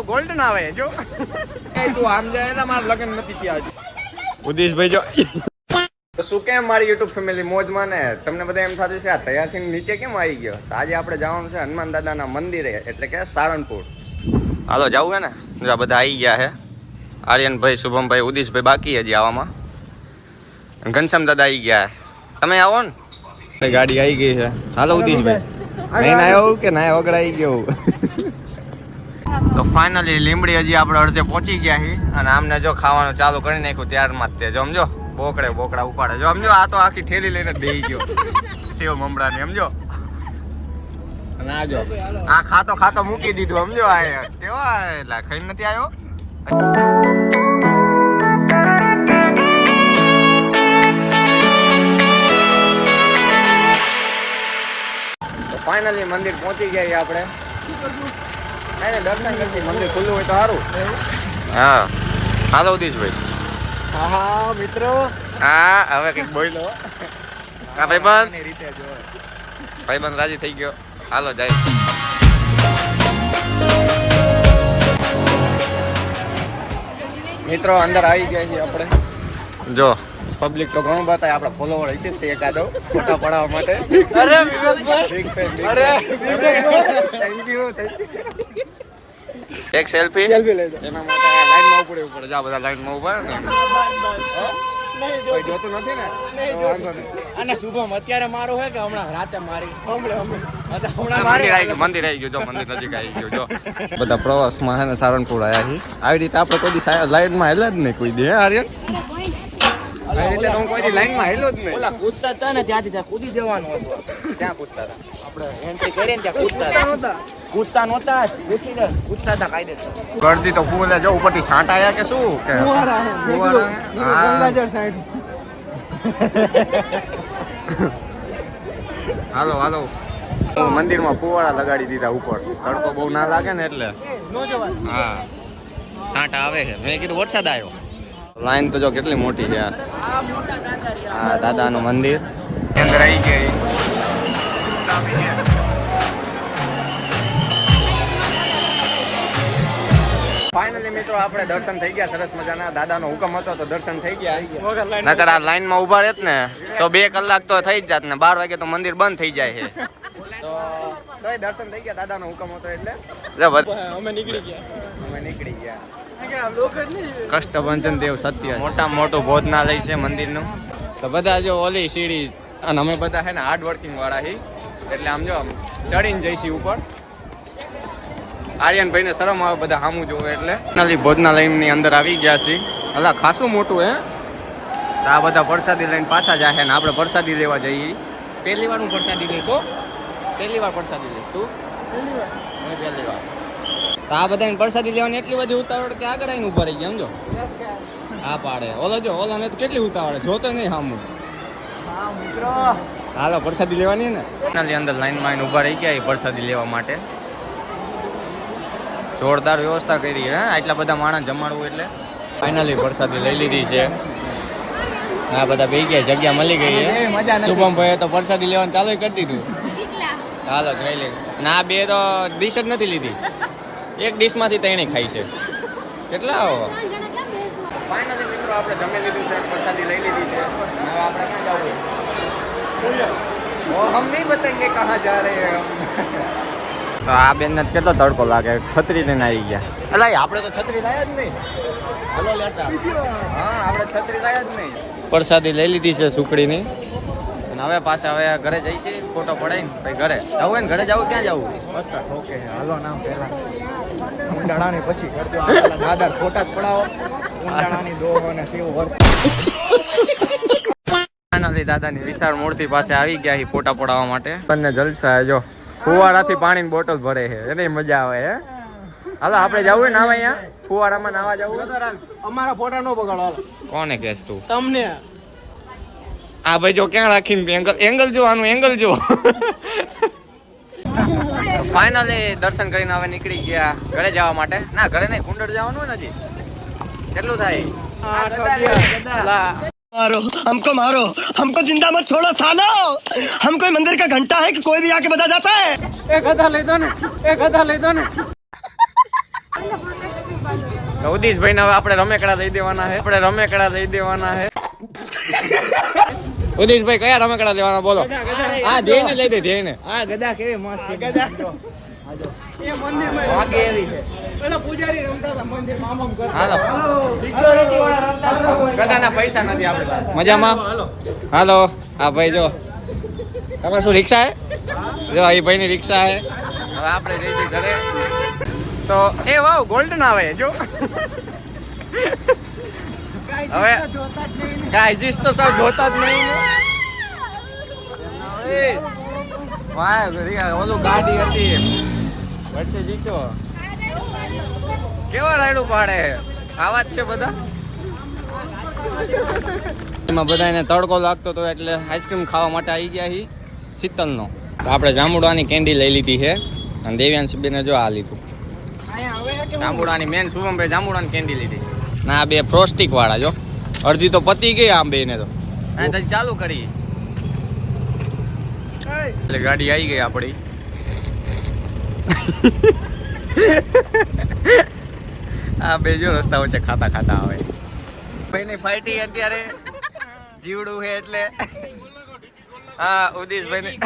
કેવો ગોલ્ડન આવે જો. એ તું આમ જાય ને મારા લગ્ન નથી ત્યાં હજી. ઉદીશભાઈ જો. તો શું કેમ મારી યુટ્યુબ ફેમિલી મોજમાં ને? તમને બધા એમ થતું છે આ તૈયાર થઈને નીચે કેમ આવી ગયો? તો આજે આપણે જવાનું છે હનુમાન દાદાના મંદિરે એટલે કે સારણપુર હાલો જવું હે ને? આ બધા આવી ગયા હે. આર્યનભાઈ શુભમભાઈ ઉદીશભાઈ બાકી હજી આવવામાં ઘનશ્યામ દાદા આવી ગયા તમે આવો ને? ગાડી આવી ગઈ છે. હાલો ઉદીશભાઈ. નહીં આવ્યો કે ના વગર આવી ગયો તો ફાઇનલી લીમડી હજી આપણે અડધે પહોંચી ગયા છીએ અને આમને જો ખાવાનું ચાલુ કરી નાખ્યું ત્યારમાં જ તે. સમજો, બોકડે બોકડા ઉપાડે. જો સમજો, આ તો આખી થેલી લઈને બેહી ગયો. સેવ મમડાની સમજો? અને આ જો, આ ખાતો ખાતો મૂકી દીધું, સમજો? આ. કેવા એટલે ખાઈ નથી આવ્યો? ફાઇનલી મંદિર પહોંચી ગયા આપણે. નહીં દર્શન કરશી મંદિર ખુલ્લું હોય તો સારું. હા. હાલો ઉદીશભાઈ. હા મિત્રો. હા હવે કંઈક બોલો હા ભાઈબંધ રીતે જો. ભાઈબંધ રાજી થઈ ગયો. હાલો જાય. મિત્રો અંદર આવી ગયા છીએ આપણે. જો. પબ્લિક તો ઘણું બતાય આપણા ફોલોવર હશે તે એકાદો ફોટા પડાવવા માટે. અરે thank you. એક સેલ્ફી સેલ્ફી લઈ એના માટે લાઈનમાં રહેવું પડે જા બધા લાઈનમાં ઊભા. ને કોઈ જોતું. નથી ને. અને શુભમ અત્યારે મારું હોય કે હમણાં રાતે મારી? હમણાં હમણાં. આ હમણાં મંદિર આવી ગયું મંદિર આવી ગયું. જો મંદિર નજીક આવી ગયું જો. બધા પ્રવાસમાં ને સારણપુર આવ્યા છે આવી રીતે આપણે કોઈ દી લાઈનમાં હેલા જ નહીં કોઈ દે હે આર્યન? તો હું કોઈ દી લાઈનમાં હેલો જ નહીં. ઓલા કૂદતા હતા ને ત્યાંથી ત્યાં કૂદી જવાનું હતું. ત્યાં કૂદતા હતા? આપણે એન્ટ્રી કરીએ ત્યાં કૂદતા હતા. કૂદતા નહોતા. કૂદતા હતા કાયદેસર. ગળદી તો ફૂલ જો ઉપરથી છાંટ આયા કે શું? કે ફુવારા? હાલો હાલો. મંદિરમાં ફુવારા લગાડી દીધા ઉપર. તડકો બહુ ના લાગે ને એટલે. હા. છાંટા આવે છે. મેં કીધું વરસાદ આવ્યો. લાઈન તો જો કેટલી મોટી છે હા દાદાનું મંદિર. અંદર આવી ગઈ. ફાઇનલી મિત્રો આપણે દર્શન થઈ ગયા. સરસ મજાના. દાદાનો હુકમ હતો તો દર્શન થઈ ગયા. નકર આ લાઈનમાં ઊભા રહેત ને તો બે કલાક તો થઈ જ જાત ને બાર વાગે તો મંદિર બંધ થઈ જાય છે. તો તોય દર્શન થઈ ગયા દાદાનો હુકમ હતો એટલે. અમે નીકળી ગયા. અમે નીકળી ગયા. કષ્ટભંજન દેવ સત્ય. મોટા મોટું ભોજનાલય છે મંદિરનું. તો બધા જો ઓલી સીડી અને અમે બધા છે ને હાર્ડ વર્કિંગ વાળા હી. એટલે આમ જો આમ ચડીને જઈશી ઉપર. આર્યનભાઈ ને શરમ આવે બધા સામું જોવે એટલે. નાલી ભોજનાલયની અંદર આવી ગયા છીએ. અલા ખાસું મોટું હે? તો આ બધા પ્રસાદી લઈને પાછા જાય ને આપણે પ્રસાદી લેવા જઈએ. પહેલી વાર હું પ્રસાદી લઈશ હો. પહેલી વાર પ્રસાદી લઈશ તું. પહેલી હું પહેલી વાર. તો આ બધાને પ્રસાદી લેવાની એટલી બધી ઉતાવળ કે આગળ આવીને ઊભા રહી ગયા સમજો? હા પાડે. ઓલો જો ઓલો ને તો કેટલી ઉતાવળ જોતો નહીં સામું હાલો પ્રસાદી લેવાની ને? નાલી અંદર લાઈનમાં આવીને ઊભા રહી ગયા એ પ્રસાદી લેવા માટે. જોરદાર વ્યવસ્થા કરી હે? આટલા બધા માણસ જમાડવું એટલે. ફાઇનલી પ્રસાદી લઈ લીધી છે. આ બધા બે ગયા જગ્યા મળી ગઈ શુભમ ભાઈ તો પ્રસાદી લેવાનું ચાલુ કરી દીધું. ચાલો જોઈ લે. અને આ બે તો ડીશ જ નથી લીધી. એક ડીશમાંથી તેણે ખાઈ છે. કેટલા આવો ફાઇનલી મિત્રો આપણે જમી લીધું છે પ્રસાદી લઈ લીધી છે. હવે આપણે ક્યાં જવું હમ નહીં બતાએંગે કહાં જા રહે તો આ બેન ને કેટલો તડકો લાગે? છત્રી લઈને આવી ગયા એટલે આપણે તો છત્રી લાયા જ નહીં. હાલો લેતા. હા આપણે છત્રી લાયા જ નહીં. પ્રસાદી લઈ લીધી છે સુકડીની અને હવે પાછા હવે ઘરે જઈશે ફોટો પડાવીને પછી ઘરે. જવું હોય ને ઘરે જવું ક્યાં જવું? ઓકે હાલો નામ પહેલા. ઉંડાણાની પછી કરજો. દાદા ફોટા જ પડાવો. ઊંડાણાની દોહો ને સેવો ફાઇનલી દાદાની વિશાળ મૂર્તિ પાસે આવી ગયા છે ફોટા પડાવવા માટે. બંને જલસા જો. ફુવારાથી પાણીની બોટલ ભરે છે એને મજા આવે હે. હાલો આપણે જવું હોય નાવા અહીંયા? ફુવારામાં નાવા જવું અમારા ફોટા નો બગાડો હાલો. કોને કેસ તું? તમને. આ ભાઈ જો ક્યાં રાખીને એંગલ એંગલ જો આનું એંગલ જો. ફાઇનલી દર્શન કરીને હવે નીકળી ગયા ઘરે જવા માટે ના ઘરે નહીં કુંડળ જવાનું હોય ને હજી કેટલું થાય લા, मारो हमको मारो हमको जिंदा मत छोड़ो सालो हम कोई मंदिर का घंटा है कि कोई भी आके बजा जाता है એક હજાર લઈ દો ને એક હજાર લઈ દો ને તો ઉદીશભાઈ ને હવે આપણે રમેકડા દઈ દેવાના છે આપણે રમેકડા દઈ દેવાના છે ઉદીશભાઈ કયા રમકડા લેવાના બોલો? હા ધ્યેયને લઈ દે ધ્યેયને. આ ગદા કેવી મસ્ત ગદા વાગે એવી છે. હાલો. ગદાના પૈસા નથી આપણે મજામાં? હાલો આ ભાઈ જો. તમારે શું રિક્ષા હે? જો એ ભાઈની રિક્ષા હે. હવે આપણે જઈશું ઘરે. તો એ વાવ ગોલ્ડન આવે જો. હવે કાંઈ જીસ તો સૌ જોતા જ નહીં. વાય વાહ, ઓલું ગાડી હતી. વચ્ચે જીશો કેવા રાયડું પાડે? આવા જ છે બધા? એમાં બધાને તડકો લાગતો હતો એટલે આઈસ્ક્રીમ ખાવા માટે આવી ગયા હી શીતલનો. તો આપણે જાંબુડાની કેન્ડી લઈ લીધી છે. અને દેવ્યાંશ બેને જો આ લીધું. જાંબુડાની મેન શુભમભાઈ જાંબુડાની કેન્ડી લીધી ના બે ફ્રોસ્ટિક વાળા જો. અડધી તો પતી ગઈ આમ બેને તો. ચાલુ કરી એટલે ગાડી આવી ગઈ આપણી આ બે જો રસ્તા વચ્ચે ખાતા ખાતા આવે. ભાઈની ફાઈટી અત્યારે જીવડું છે એટલે. હા ઉદીશભાઈ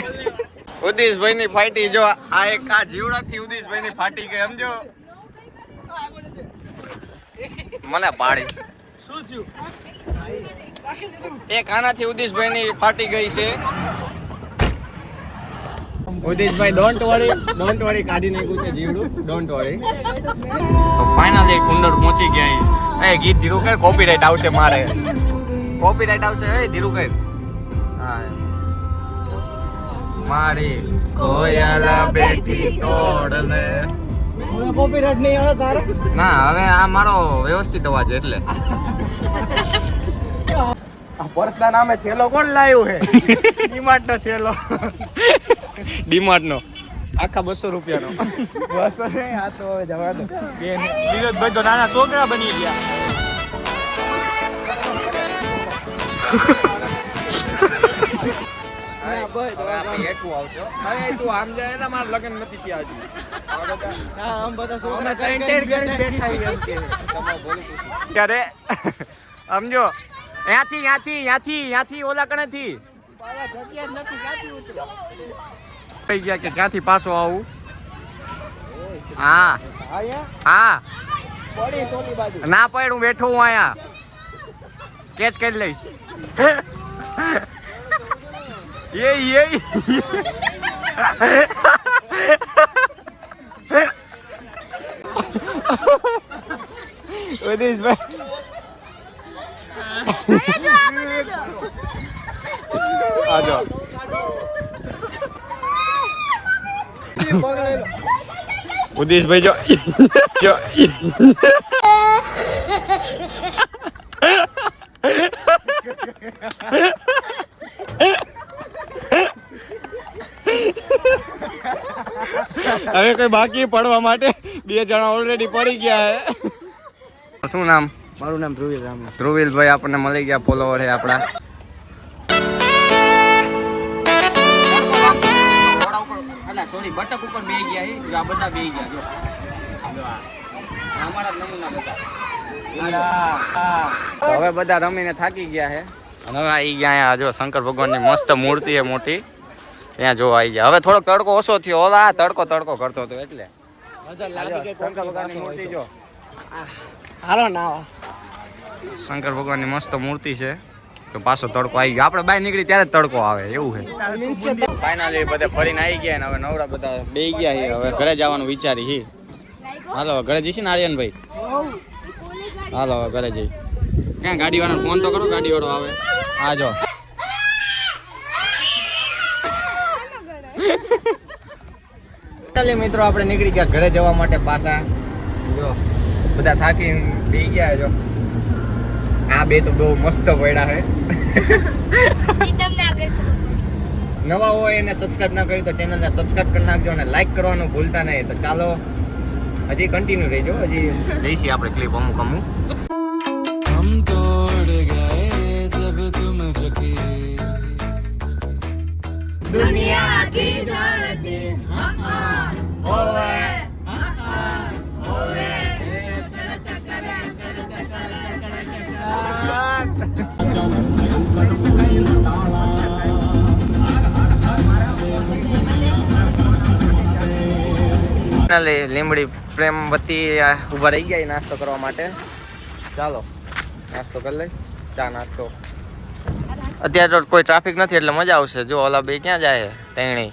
ઉદીશભાઈ ની ફાઈટી જો આ એક આ જીવડાથી ઉદીશભાઈ ની ફાટી ગઈ સમજો. મને પાડીશ એક આનાથી ઉદીશભાઈ ની ફાટી ગઈ છે. ઉદીશભાઈ ડોન્ટ વરી ડોન્ટ વરી કાઢી નાખ્યું છે જીવડું. ડોન્ટ વરી ફાઇનલી કુંડર પહોંચી ગયા એ. ગીત ધીરું કર કોપીરાઈટ આવશે મારે. કોપીરાઈટ આવશે એ ધીરું કર. હા. મારી કોયલા બેટી તોડ લે ના હવે આ મારો વ્યવસ્થિત અવાજ એટલે. પર્સના નામે થેલો કોણ લાવ્યો હે ડીમાર્ટ નો થેલો. ડીમાર્ટ નો આખા બસો રૂપિયાનો. બસો ને આ તો હવે જવા દો. નીરજભાઈ તો નાના છોકરા બની ગયા. આપણે હેઠું આવશે. હવે તું આમ જાય ને લગ્ન નથી થયા હજી. આમ બધા છોકરા content કરીને બેઠા છે એમ કે. ક્યારે સમજો ત્યાંથી ત્યાંથી ત્યાંથી ત્યાંથી ઓલા કણેથી થઈ ગયા કે ક્યાંથી પાછો આવું? હા. હા પડી સોલી બાજુ. ના પડ હું બેઠો હું અહીંયા કેચ કરી લઈશ. એ એ ઉદીશભાઈ આજો ઉદીશભાઈ જો જો હવે કોઈ બાકી પડવા માટે બે જણા ઓલરેડી પડી ગયા છે શું નામ? મારું નામ ધ્રુવિલ રામ. ધ્રુવીલભાઈ આપણને મળી ગયા ફોલોવર છે આપણા. સોરી બટક ઉપર બે ગયા છે આ બધા બે ગયા જો. જો આ. આ અમારા નમૂના બધા. હવે બધા રમીને થાકી ગયા છે હવે આવી ગયા આજો જો શંકર ભગવાનની મસ્ત મૂર્તિ છે મોટી. ત્યાં જોવા આવી ગયા. હવે થોડોક તડકો ઓછો થયો. ઓલા આ તડકો તડકો કરતો હતો એટલે. શંકર ભગવાનની મૂર્તિ હાલો ના શંકર ભગવાનની મસ્ત મૂર્તિ છે. તો પાછો તડકો આવી ગયો. આપણે બહાર નીકળી ત્યારે તડકો આવે એવું છે. ફાઇનલી બધા ફરીને આવી ગયા ને હવે નવરા બધા બે ગયા છે. હવે ઘરે જવાનું વિચારી હી હાલો હવે ઘરે જઈશું ને આર્યનભાઈ. હાલો હવે ઘરે જઈ ક્યાં ગાડી વાળાને ફોન તો કરો? ગાડી વાળો આવે. આ જો. ચાલે મિત્રો આપણે નીકળી ગયા ઘરે જવા માટે પાછા. જો બધા થાકી પી ગયા જો. આ બે તો બહુ મસ્ત પડ્યા છે. નવા હોય એને સબસ્ક્રાઇબ ના કરી તો ચેનલને સબસ્ક્રાઇબ કરી નાખજો અને લાઈક કરવાનું ભૂલતા નહીં. તો ચાલો હજી કન્ટિન્યુ રહેજો હજી લઈશી આપણે ક્લિપ અમુક અમુક. દુનિયા આખી જાણતી હોવે લીમડી પ્રેમવતી ઊભા રહી ગયા નાસ્તો કરવા માટે. ચાલો, નાસ્તો કરી લઈ, ચા નાસ્તો. અત્યારે તો કોઈ ટ્રાફિક નથી એટલે મજા આવશે. જો ઓલા બે ક્યાં જાય? તેણી.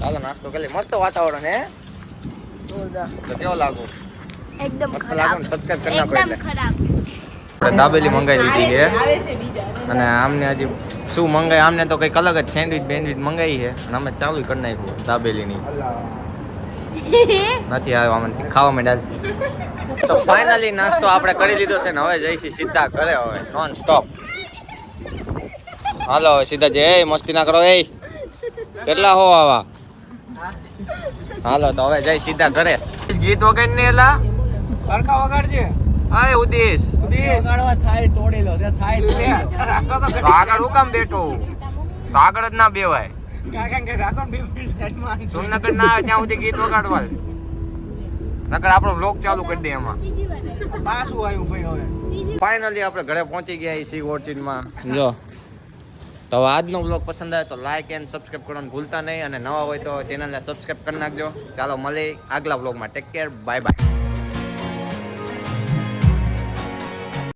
ચાલો નાસ્તો કરી મસ્ત વાતાવરણ હે. તો કેવો લાગુ? એકદમ ખરાબ? Subscribe કરી નાખો એકદમ ખરાબ. આપણે દાબેલી મંગાવી દીધી છે અને આમને હજી શું મંગાય? આમને તો કંઈક અલગ જ સેન્ડવિચ બેન્ડવિચ મંગાવી છે. અને અમે ચાલુ કરી નાખ્યું દાબેલીની. નથી આવ્યો આમાંથી ખાવા માંડ્યા તો ફાઇનલી નાસ્તો આપણે કરી લીધો છે ને હવે જઈશી સીધા ઘરે હવે નોન સ્ટોપ હાલો હવે સીધા જય મસ્તી ના કરો એ કેટલા હો આવા? હાલો તો હવે જઈ સીધા ઘરે. ગીત વગાડ ને એલા? સરખા વગાડજે. હાય ઉદેશ વગાડવા થાય તોડી લો તે થાય તો આગળ હું કામ બેઠો આગળ જ ના બેવાય. કાકા કે રાખો બે મિનિટ સાઈડમાં સોમનગર ના આવે ત્યાં સુધી ગીત વગાડવા દે. નકર આપણો બ્લોક ચાલુ કરી દે એમાં. પાછું આવ્યું ભાઈ હવે. ફાઇનલી આપણે ઘરે પહોંચી ગયા સી ઓર્ચિડમાં જો. તો આજનો બ્લોગ પસંદ આવે તો લાઇક એન્ડ સબસ્ક્રાઈબ કરવાનું ભૂલતા નહીં અને નવા હોય તો ચેનલને સબસ્ક્રાઈબ કરી નાખજો. ચાલો મળી આગલા બ્લોગમાં ટેક કેર બાય બાય